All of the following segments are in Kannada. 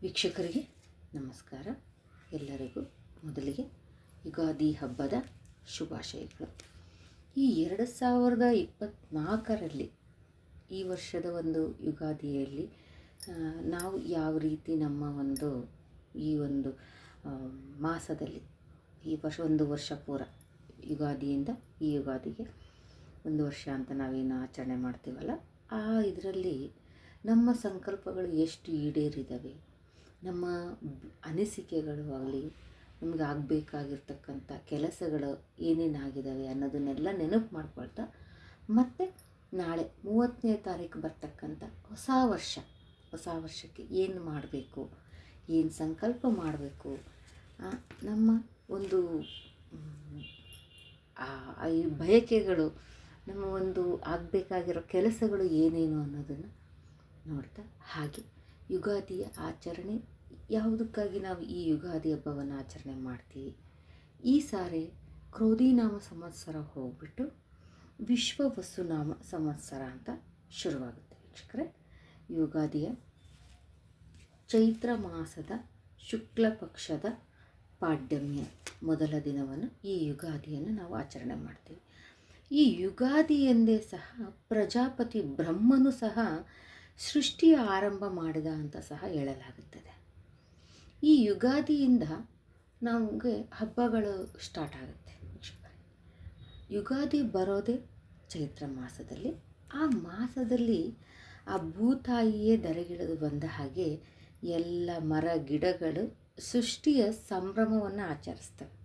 ವೀಕ್ಷಕರಿಗೆ ನಮಸ್ಕಾರ. ಎಲ್ಲರಿಗೂ ಮೊದಲಿಗೆ ಯುಗಾದಿ ಹಬ್ಬದ ಶುಭಾಶಯಗಳು. ಈ ಎರಡು ಸಾವಿರದ ಇಪ್ಪತ್ನಾಲ್ಕರಲ್ಲಿ ಈ ವರ್ಷದ ಒಂದು ಯುಗಾದಿಯಲ್ಲಿ ನಾವು ಯಾವ ರೀತಿ ನಮ್ಮ ಒಂದು ಈ ಒಂದು ಮಾಸದಲ್ಲಿ ಈ ವರ್ಷ, ಒಂದು ವರ್ಷ ಪೂರ ಯುಗಾದಿಯಿಂದ ಈ ಯುಗಾದಿಗೆ ಒಂದು ವರ್ಷ ಅಂತ ನಾವೇನು ಆಚರಣೆ ಮಾಡ್ತೀವಲ್ಲ, ಆ ಇದರಲ್ಲಿ ನಮ್ಮ ಸಂಕಲ್ಪಗಳು ಎಷ್ಟು ಈಡೇರಿದ್ದಾವೆ ನಮ್ಮ ಅನಿಸಿಕೆಗಳು ಆಗಲಿ, ನಮ್ಗೆ ಆಗಬೇಕಾಗಿರ್ತಕ್ಕಂಥ ಕೆಲಸಗಳು ಏನೇನಾಗಿದ್ದಾವೆ ಅನ್ನೋದನ್ನೆಲ್ಲ ನೆನಪು ಮಾಡ್ಕೊಳ್ತಾ, ಮತ್ತು ನಾಳೆ ಮೂವತ್ತನೇ ತಾರೀಕು ಬರ್ತಕ್ಕಂಥ ಹೊಸ ವರ್ಷ, ಹೊಸ ವರ್ಷಕ್ಕೆ ಏನು ಮಾಡಬೇಕು, ಏನು ಸಂಕಲ್ಪ ಮಾಡಬೇಕು ನಮ್ಮ ಒಂದು ಈ ಬಯಕೆಗಳು, ನಮ್ಮ ಒಂದು ಆಗಬೇಕಾಗಿರೋ ಕೆಲಸಗಳು ಏನೇನು ಅನ್ನೋದನ್ನು ನೋಡ್ತಾ ಹಾಗೆ. ಯುಗಾದಿಯ ಆಚರಣೆ, ಯಾವುದಕ್ಕಾಗಿ ನಾವು ಈ ಯುಗಾದಿ ಹಬ್ಬವನ್ನು ಆಚರಣೆ ಮಾಡ್ತೀವಿ? ಈ ಸಾರಿ ಕ್ರೋಧಿನಾಮ ಸಂವತ್ಸರ ಹೋಗ್ಬಿಟ್ಟು ವಿಶ್ವ ವಸುನಾಮ ಸಂವತ್ಸರ ಅಂತ ಶುರುವಾಗುತ್ತೆ ವೀಕ್ಷಕರೇ. ಯುಗಾದಿಯ ಚೈತ್ರ ಮಾಸದ ಶುಕ್ಲ ಪಕ್ಷದ ಪಾಡ್ಯಮ್ಯ ಮೊದಲ ದಿನವನ್ನು ಈ ಯುಗಾದಿಯನ್ನು ನಾವು ಆಚರಣೆ ಮಾಡ್ತೀವಿ. ಈ ಯುಗಾದಿ ಎಂದೇ ಸಹ ಪ್ರಜಾಪತಿ ಬ್ರಹ್ಮನು ಸಹ ಸೃಷ್ಟಿಯ ಆರಂಭ ಮಾಡಿದ ಅಂತ ಸಹ ಹೇಳಲಾಗುತ್ತದೆ. ಈ ಯುಗಾದಿಯಿಂದ ನಮಗೆ ಹಬ್ಬಗಳು ಸ್ಟಾರ್ಟ್ ಆಗುತ್ತೆ ಯುಗಾದಿ ಬರೋದೇ ಚೈತ್ರ ಮಾಸದಲ್ಲಿ. ಆ ಮಾಸದಲ್ಲಿ ಆ ಭೂತಾಯಿಯೇ ಧರೆಗಿಳಿದು ಬಂದ ಹಾಗೆ ಎಲ್ಲ ಮರ ಗಿಡಗಳು ಸೃಷ್ಟಿಯ ಸಂಭ್ರಮವನ್ನು ಆಚರಿಸ್ತವೆ.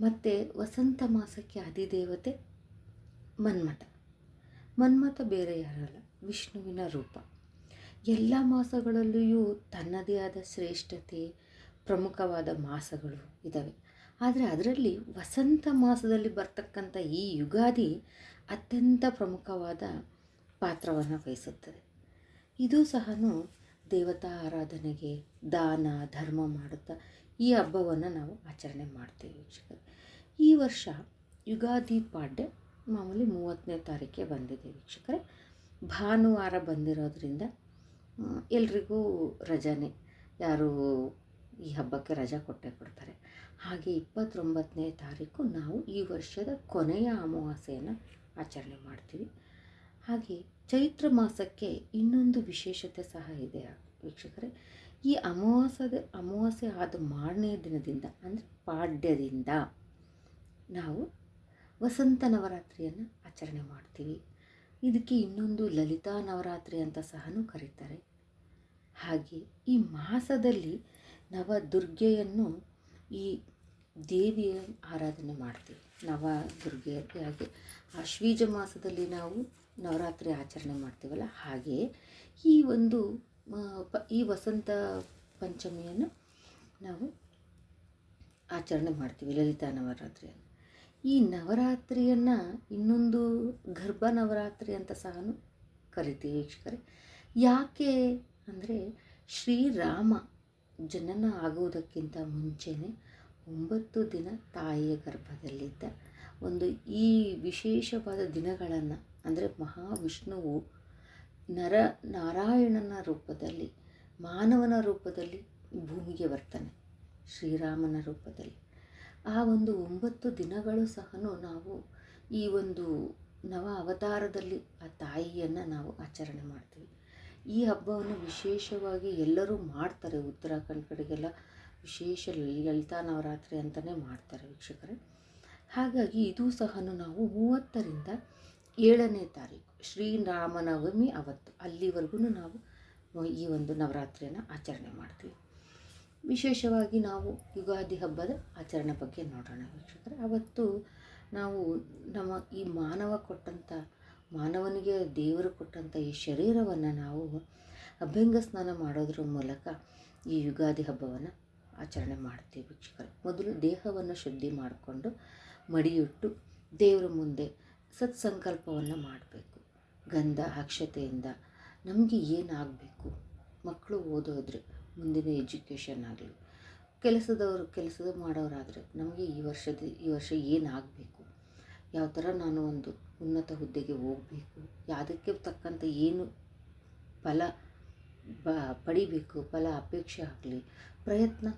ಮತ್ತು ವಸಂತ ಮಾಸಕ್ಕೆ ಅಧಿದೇವತೆ ಮನ್ಮಥ. ಮನ್ಮಥ ಬೇರೆ ಯಾರಲ್ಲ? ವಿಷ್ಣುವಿನ ರೂಪ. ಎಲ್ಲ ಮಾಸಗಳಲ್ಲಿಯೂ ತನ್ನದೇ ಆದ ಶ್ರೇಷ್ಠತೆ, ಪ್ರಮುಖವಾದ ಮಾಸಗಳು ಇದ್ದಾವೆ ಆದರೆ ಅದರಲ್ಲಿ ವಸಂತ ಮಾಸದಲ್ಲಿ ಬರ್ತಕ್ಕಂಥ ಈ ಯುಗಾದಿ ಅತ್ಯಂತ ಪ್ರಮುಖವಾದ ಪಾತ್ರವನ್ನು ವಹಿಸುತ್ತದೆ. ಇದು ಸಹ ದೇವತಾ ಆರಾಧನೆಗೆ ದಾನ, ಧರ್ಮ ಮಾಡುತ್ತಾ ಈ ಹಬ್ಬವನ್ನು ನಾವು ಆಚರಣೆ ಮಾಡ್ತೀವಿ ವೀಕ್ಷಕರು. ಈ ವರ್ಷ ಯುಗಾದಿ ಪಾಡ್ಯ ಮಾಮೂಲಿ ಮೂವತ್ತನೇ ತಾರೀಕೆ ಬಂದಿದೆ ವೀಕ್ಷಕರೇ. ಭಾನುವಾರ ಬಂದಿರೋದ್ರಿಂದ ಎಲ್ರಿಗೂ ರಜಾನೇ. ಯಾರು ಈ ಹಬ್ಬಕ್ಕೆ ರಜಾ ಕೊಟ್ಟೇ ಕೊಡ್ತಾರೆ. ಹಾಗೆ ಇಪ್ಪತ್ತೊಂಬತ್ತನೇ ತಾರೀಕು ನಾವು ಈ ವರ್ಷದ ಕೊನೆಯ ಅಮಾವಾಸ್ಯೆಯನ್ನು ಆಚರಣೆ ಮಾಡ್ತೀವಿ. ಹಾಗೆ ಚೈತ್ರ ಮಾಸಕ್ಕೆ ಇನ್ನೊಂದು ವಿಶೇಷತೆ ಸಹ ಇದೆ ವೀಕ್ಷಕರೇ. ಈ ಅಮಾವಾಸ್ಯದ, ಅಮಾವಾಸ್ಯೆ ಆದ ಮಾರನೇ ದಿನದಿಂದ, ಅಂದರೆ ಪಾಡ್ಯದಿಂದ ನಾವು ವಸಂತ ನವರಾತ್ರಿಯನ್ನು ಆಚರಣೆ ಮಾಡ್ತೀವಿ. ಇದಕ್ಕೆ ಇನ್ನೊಂದು ಲಲಿತಾ ನವರಾತ್ರಿ ಅಂತ ಸಹ ಕರೀತಾರೆ. ಹಾಗೆ ಈ ಮಾಸದಲ್ಲಿ ನವದುರ್ಗೆಯನ್ನು ಈ ದೇವಿಯ ಆರಾಧನೆ ಮಾಡ್ತೀವಿ. ನವ ದುರ್ಗೆ ಹಾಗೆ ಆಶ್ವೀಜ ಮಾಸದಲ್ಲಿ ನಾವು ನವರಾತ್ರಿ ಆಚರಣೆ ಮಾಡ್ತೀವಲ್ಲ, ಹಾಗೆ ಈ ಒಂದು ಈ ವಸಂತ ಪಂಚಮಿಯನ್ನು ನಾವು ಆಚರಣೆ ಮಾಡ್ತೀವಿ ಲಲಿತಾ ನವರಾತ್ರಿಯನ್ನು. ಈ ನವರಾತ್ರಿಯನ್ನು ಇನ್ನೊಂದು ಗರ್ಭ ನವರಾತ್ರಿ ಅಂತ ಸಹ ಕರಿತೀವಿ ವೀಕ್ಷಕರೇ. ಯಾಕೆ ಅಂದರೆ ಶ್ರೀರಾಮ ಜನನ ಆಗುವುದಕ್ಕಿಂತ ಮುಂಚೆನೇ ಒಂಬತ್ತು ದಿನ ತಾಯಿಯ ಗರ್ಭದಲ್ಲಿದ್ದ ಒಂದು ಈ ವಿಶೇಷವಾದ ದಿನಗಳನ್ನು ಅಂದರೆ ಮಹಾವಿಷ್ಣುವು ನರ ನಾರಾಯಣನ ರೂಪದಲ್ಲಿ ಮಾನವನ ರೂಪದಲ್ಲಿ ಭೂಮಿಗೆ ಬರ್ತಾನೆ, ಶ್ರೀರಾಮನ ರೂಪದಲ್ಲಿ. ಆ ಒಂದು ಒಂಬತ್ತು ದಿನಗಳು ಸಹ ನಾವು ಈ ಒಂದು ನವ ಅವತಾರದಲ್ಲಿ ಆ ತಾಯಿಯನ್ನು ನಾವು ಆಚರಣೆ ಮಾಡ್ತೀವಿ. ಈ ಹಬ್ಬವನ್ನು ವಿಶೇಷವಾಗಿ ಎಲ್ಲರೂ ಮಾಡ್ತಾರೆ. ಉತ್ತರಾಖಂಡ್ ಕಡೆಗೆಲ್ಲ ವಿಶೇಷ ಲಲಿತಾ ನವರಾತ್ರಿ ಅಂತಲೇ ಮಾಡ್ತಾರೆ ವೀಕ್ಷಕರೇ. ಹಾಗಾಗಿ ಇದು ಸಹ ನಾವು ಮೂವತ್ತರಿಂದ ಏಳನೇ ತಾರೀಕು ಶ್ರೀರಾಮನವಮಿ ಅವತ್ತು ಅಲ್ಲಿವರೆಗೂ ನಾವು ಈ ಒಂದು ನವರಾತ್ರಿಯನ್ನು ಆಚರಣೆ ಮಾಡ್ತೀವಿ. ವಿಶೇಷವಾಗಿ ನಾವು ಯುಗಾದಿ ಹಬ್ಬದ ಆಚರಣೆ ಬಗ್ಗೆ ನೋಡೋಣ ವೀಕ್ಷಕರೇ. ಅವತ್ತು ನಾವು ನಮ್ಮ ಈ ಮಾನವ ಕೊಟ್ಟಂಥ ಮಾನವನಿಗೆ ದೇವರು ಕೊಟ್ಟಂಥ ಈ ಶರೀರವನ್ನು ನಾವು ಅಭ್ಯಂಗ ಸ್ನಾನ ಮಾಡೋದ್ರ ಮೂಲಕ ಈ ಯುಗಾದಿ ಹಬ್ಬವನ್ನು ಆಚರಣೆ ಮಾಡ್ತೀವಿ ವೀಕ್ಷಕರೇ. ಮೊದಲು ದೇಹವನ್ನು ಶುದ್ಧಿ ಮಾಡಿಕೊಂಡು ಮಡಿಯುಟ್ಟು ದೇವರ ಮುಂದೆ ಸತ್ಸಂಕಲ್ಪವನ್ನು ಮಾಡಬೇಕು. ಗಂಧ, ಅಕ್ಷತೆಯಿಂದ ನಮಗೆ ಏನಾಗಬೇಕು? ಮಕ್ಕಳು ಓದೋದ್ರೆ ಮುಂದಿನ ಎಜುಕೇಷನ್ ಆಗಲಿ, ಕೆಲಸದವರು ಕೆಲಸದ ಮಾಡೋರಾದರೆ ನಮಗೆ ಈ ವರ್ಷದ, ಈ ವರ್ಷ ಏನಾಗಬೇಕು? ಯಾವ ಥರ ನಾನು ಒಂದು ಉನ್ನತ ಹುದ್ದೆಗೆ ಹೋಗಬೇಕು? ಯಾವುದಕ್ಕೆ ತಕ್ಕಂಥ ಏನು ಫಲ ಬ, ಪಡಿಬೇಕು? ಫಲ ಅಪೇಕ್ಷೆ ಆಗಲಿ, ಪ್ರಯತ್ನ.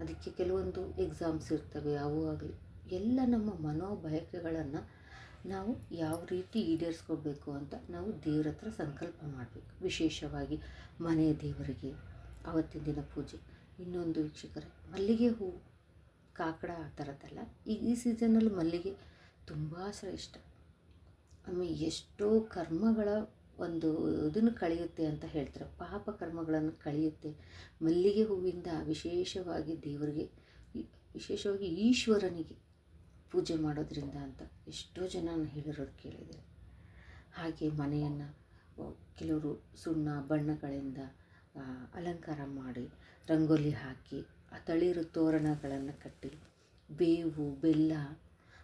ಅದಕ್ಕೆ ಕೆಲವೊಂದು ಎಕ್ಸಾಮ್ಸ್ ಇರ್ತವೆ, ಅವು ಆಗಲಿ. ಎಲ್ಲ ನಮ್ಮ ಮನೋಬಯಕೆಗಳನ್ನು ನಾವು ಯಾವ ರೀತಿ ಈಡೇರಿಸ್ಕೊಳ್ಬೇಕು ಅಂತ ನಾವು ದೇವ್ರ ಹತ್ರ ಸಂಕಲ್ಪ ಮಾಡಬೇಕು. ವಿಶೇಷವಾಗಿ ಮನೆ ದೇವರಿಗೆ. ಆವತ್ತಿನ ದಿನ ಪೂಜೆ. ಇನ್ನೊಂದು ವೀಕ್ಷಕರೇ, ಮಲ್ಲಿಗೆ ಹೂವು ಕಾಕಡ ಆ ಥರದ್ದಲ್ಲ. ಈಗ ಈ ಸೀಸನಲ್ಲಿ ಮಲ್ಲಿಗೆ ತುಂಬ ಶ್ರೇಷ್ಠ. ಆಮೇಲೆ ಎಷ್ಟೋ ಕರ್ಮಗಳ ಒಂದು ಇದನ್ನು ಕಳೆಯುತ್ತೆ ಅಂತ ಹೇಳ್ತಾರೆ. ಪಾಪ ಕರ್ಮಗಳನ್ನು ಕಳೆಯುತ್ತೆ. ಮಲ್ಲಿಗೆ ಹೂವಿಂದ ವಿಶೇಷವಾಗಿ ದೇವರಿಗೆ ವಿಶೇಷವಾಗಿ ಈಶ್ವರನಿಗೆ ಪೂಜೆ ಮಾಡೋದ್ರಿಂದ ಅಂತ ಎಷ್ಟೋ ಜನ ನಾನು ಹೇಳಿರೋದು ಕೇಳಿದೆ ಹಾಗೆ ಮನೆಯನ್ನು ಕೆಲವರು ಸುಣ್ಣ ಬಣ್ಣಗಳಿಂದ ಅಲಂಕಾರ ಮಾಡಿ, ರಂಗೋಲಿ ಹಾಕಿ, ಆ ತಳಿರು ತೋರಣಗಳನ್ನು ಕಟ್ಟಿ, ಬೇವು, ಬೆಲ್ಲ,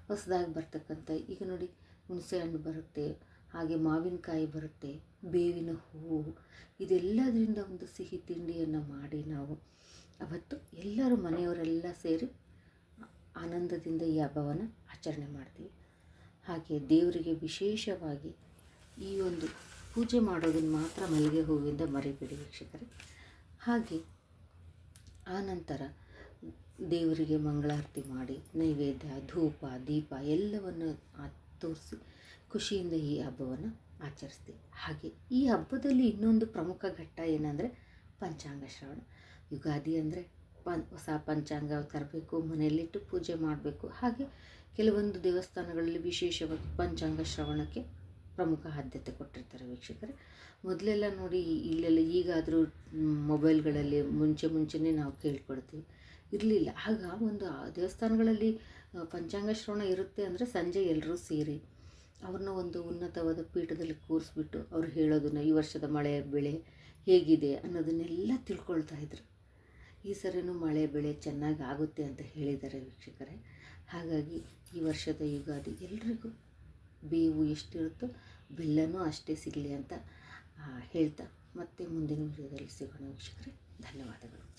ಹೊಸದಾಗಿ ಬರ್ತಕ್ಕಂಥ, ಈಗ ನೋಡಿ ಹುಣಸೆ ಹಣ್ಣು ಬರುತ್ತೆ, ಹಾಗೆ ಮಾವಿನಕಾಯಿ ಬರುತ್ತೆ, ಬೇವಿನ ಹೂವು, ಇದೆಲ್ಲದರಿಂದ ಒಂದು ಸಿಹಿ ತಿಂಡಿಯನ್ನು ಮಾಡಿ ನಾವು ಅವತ್ತು ಎಲ್ಲರೂ ಮನೆಯವರೆಲ್ಲ ಸೇರಿ ಆನಂದದಿಂದ ಈ ಹಬ್ಬವನ್ನು ಆಚರಣೆ ಮಾಡ್ತೀವಿ. ಹಾಗೆ ದೇವರಿಗೆ ವಿಶೇಷವಾಗಿ ಈ ಒಂದು ಪೂಜೆ ಮಾಡೋದನ್ನು ಮಾತ್ರ ಮಲ್ಲಿಗೆ ಹೂವಿಂದ ಮರಿಬೇಡಿ ವೀಕ್ಷಕರೇ. ಹಾಗೆ ಆನಂತರ ದೇವರಿಗೆ ಮಂಗಳಾರತಿ ಮಾಡಿ ನೈವೇದ್ಯ, ಧೂಪ, ದೀಪ ಎಲ್ಲವನ್ನು ತೋರಿಸಿ ಖುಷಿಯಿಂದ ಈ ಹಬ್ಬವನ್ನು ಆಚರಿಸ್ತೀವಿ. ಹಾಗೆ ಈ ಹಬ್ಬದಲ್ಲಿ ಇನ್ನೊಂದು ಪ್ರಮುಖ ಘಟ್ಟ ಏನಂದರೆ ಪಂಚಾಂಗ ಶ್ರವಣ. ಯುಗಾದಿ ಅಂದರೆ ಪಂ, ಹೊಸ ಪಂಚಾಂಗ ತರಬೇಕು, ಮನೆಯಲ್ಲಿಟ್ಟು ಪೂಜೆ ಮಾಡಬೇಕು. ಹಾಗೆ ಕೆಲವೊಂದು ದೇವಸ್ಥಾನಗಳಲ್ಲಿ ವಿಶೇಷವಾಗಿ ಪಂಚಾಂಗ ಶ್ರವಣಕ್ಕೆ ಪ್ರಮುಖ ಆದ್ಯತೆ ಕೊಟ್ಟಿರ್ತಾರೆ ವೀಕ್ಷಕರೇ. ಮೊದಲೆಲ್ಲ ನೋಡಿ ಇಲ್ಲೆಲ್ಲ ಈಗಾದರೂ ಮೊಬೈಲ್ಗಳಲ್ಲಿ ಮುಂಚೆ ಮುಂಚೆನೇ ನಾವು ಕೇಳ್ಕೊಡ್ತೀವಿ ಇರಲಿಲ್ಲ. ಆಗ ಒಂದು ದೇವಸ್ಥಾನಗಳಲ್ಲಿ ಪಂಚಾಂಗ ಶ್ರವಣ ಇರುತ್ತೆ ಅಂದರೆ ಸಂಜೆ ಎಲ್ಲರೂ ಸೇರಿ ಅವ್ರನ್ನ ಒಂದು ಉನ್ನತವಾದ ಪೀಠದಲ್ಲಿ ಕೂರಿಸ್ಬಿಟ್ಟು ಅವ್ರು ಹೇಳೋದನ್ನು, ಈ ವರ್ಷದ ಮಳೆ ಬೆಳೆ ಹೇಗಿದೆ ಅನ್ನೋದನ್ನೆಲ್ಲ ತಿಳ್ಕೊಳ್ತಾ ಇದ್ರು. ಈ ಸರಿನೂ ಮಳೆ ಬೆಳೆ ಚೆನ್ನಾಗಿ ಆಗುತ್ತೆ ಅಂತ ಹೇಳಿದ್ದಾರೆ ವೀಕ್ಷಕರೇ. ಹಾಗಾಗಿ ಈ ವರ್ಷದ ಯುಗಾದಿ ಎಲ್ರಿಗೂ ಬೇವು ಎಷ್ಟಿರುತ್ತೋ ಬೆಲ್ಲನೂ ಅಷ್ಟೇ ಸಿಗಲಿ ಅಂತ ಹೇಳ್ತಾ ಮತ್ತೆ ಮುಂದಿನ ವಿಡಿಯೋದಲ್ಲಿ ಸಿಗೋಣ ವೀಕ್ಷಕರೇ. ಧನ್ಯವಾದಗಳು.